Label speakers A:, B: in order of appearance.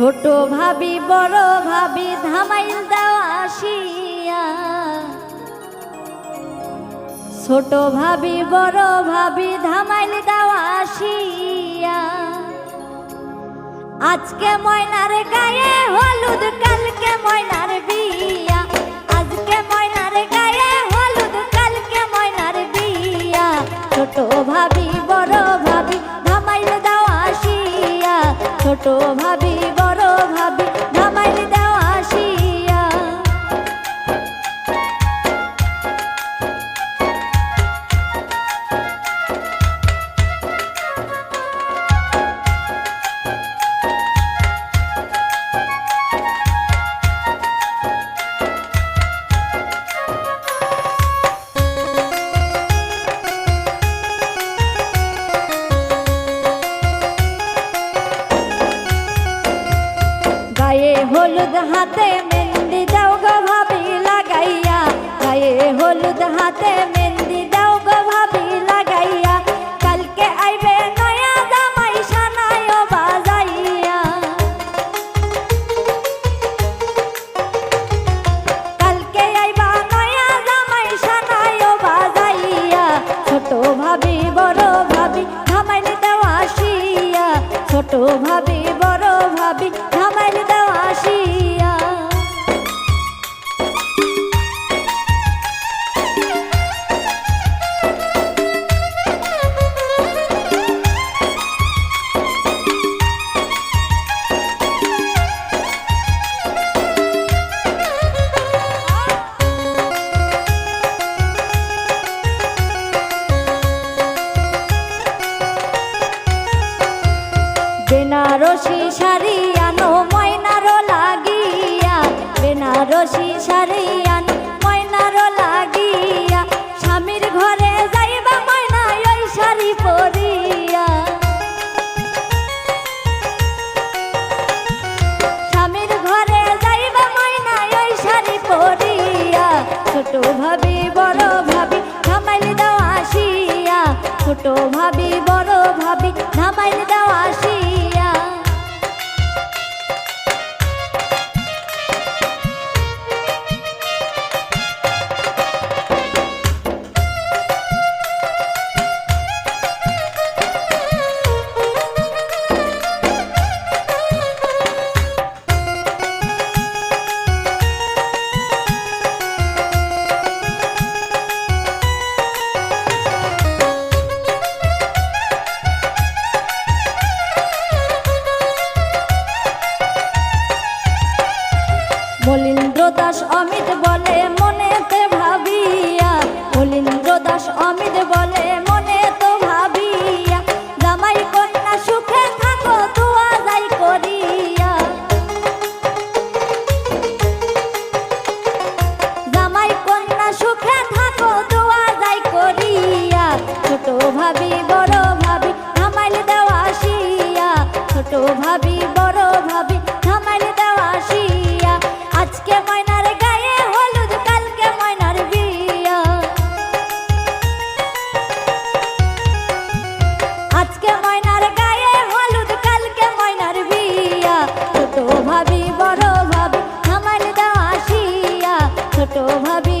A: ছোট ভাবি, বড় ভাবি ধামাইল দেওয়া আসিয়া। ছোট ভাবি, বড় ভাবি ধামাইল দেওয়া আসিয়া। আজকে ময়নার গায়ে হলুদ, কালকে ময়নার বিয়া। বড় হলুদ হাতে মেহেন্দি দাও গো ভাবি লাগাইয়া। গায়ে হলুদ হাতে মেহেন্দি দাও গো ভাবি লাগাইয়া। কালকে আইবে নয়া জামাই সানায় বাজাইয়া। কালকে আইবা নয়া জামাই সানায় বাজাইয়া। ছোট ভাবি, বড় ভাবি ধামাইল দেওয়া আসিয়া। ছোট ভাবি বেনারসি শাড়ি আনো ময়নারো লাগিয়া। বেনারসি শাড়ি আনো ময়নারো লাগিয়া। স্বামীর ঘরে যাইবা ময়না ওই শাড়ি পরিয়া। স্বামীর ঘরে যাইবা ময়না ওই শাড়ি পরিয়া। ছোট ভাবি, বড় ভাবি ধামাইল দেওয়া আসিয়া। ছোট ভাবি, বড় ভাবি দাস অমিত বলে ভাবি বড় ভাবি আমার দাসিয়া ছোট ভাবি